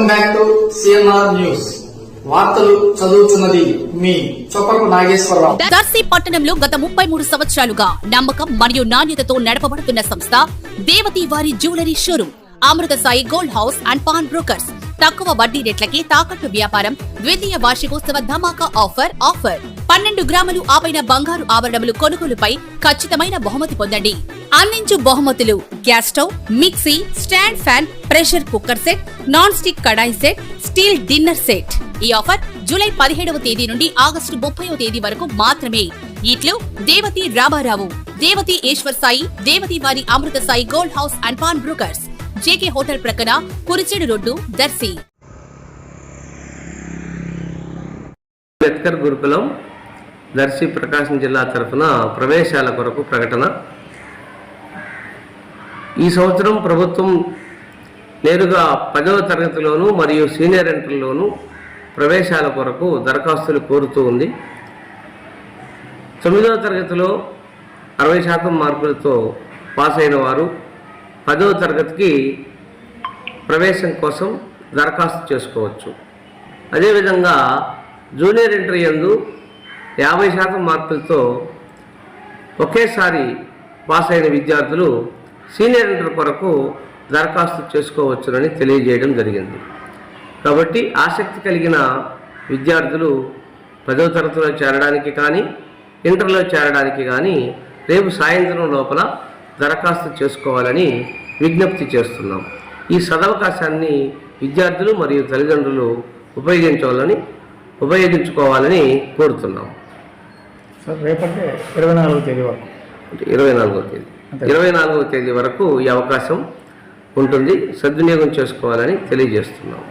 Welcome back to CNR news వార్తలు చదువుతున్నది మీ చొప్పకు నాగేశ్వరరావు. దర్శి పట్టణంలో గత ముప్పై మూడు సంవత్సరాలుగా నమ్మకం మరియు నాణ్యతతో నడపబడుతున్న సంస్థ దేవతి వారి jewellery showroom Amrutha Sai gold house and pawn brokers. తక్కువ వడ్డీ రేట్లకి తాకట్టు వ్యాపారం ద్వితీయ వార్షికోత్సవ ధమాకా ఆఫర్ ఆఫర్. పన్నెండు గ్రాములు ఆపైన బంగారు ఆభరణములు కొనుగోలుపై ఖచ్చితమైన బహుమతి పొందండి. అందించు బహుమతులు gas stove mixie stand fan pressure cooker set non stick kadai set steel dinner set. ఈ ఆఫర్ జూలై పదిహేడవ తేదీ నుండి ఆగస్టు ముప్పైవ తేదీ వరకు మాత్రమే. ఇట్లు దేవతి రామారావు దేవతి ఈశ్వర్ సాయి దేవతి వారి Amrutha Sai gold house and pawn brokers. JK hotel ప్రక్కన కురిచేడు రోడ్డు దర్శి. అంబేద్కర్ గురుకులం దర్శి ప్రకాశం జిల్లా తరఫున ప్రవేశాల కొరకు ప్రకటన. ఈ సంవత్సరం ప్రభుత్వం నేరుగా పదవ తరగతిలోను మరియు సీనియర్ ఇంటర్లోను ప్రవేశాల కొరకు దరఖాస్తులు కోరుతూ ఉంది. తొమ్మిదవ తరగతిలో అరవై శాతం మార్కులతో పాస్ అయిన వారు పదవ తరగతికి ప్రవేశం కోసం దరఖాస్తు చేసుకోవచ్చు. అదేవిధంగా జూనియర్ ఇంటర్ యందు యాభై శాతం మార్కులతో ఒకేసారి పాస్ అయిన విద్యార్థులు సీనియర్ ఇంటర్ కొరకు దరఖాస్తు చేసుకోవచ్చునని తెలియజేయడం జరిగింది. కాబట్టి ఆసక్తి కలిగిన విద్యార్థులు పదవ తరగతిలో చేరడానికి కానీ ఇంటర్లో చేరడానికి కానీ రేపు సాయంత్రం లోపల దరఖాస్తు చేసుకోవాలని విజ్ఞప్తి చేస్తున్నాం. ఈ సదవకాశాన్ని విద్యార్థులు మరియు తల్లిదండ్రులు ఉపయోగించాలని ఉపయోగించుకోవాలని కోరుతున్నాం. సార్ రేపంటే ఇరవై నాలుగో తేదీ వరకు. ఇరవై నాలుగవ తేదీ. ఇరవై నాలుగవ తేదీ వరకు ఈ అవకాశం ఉంటుంది. సద్వినియోగం చేసుకోవాలని తెలియజేస్తున్నాం.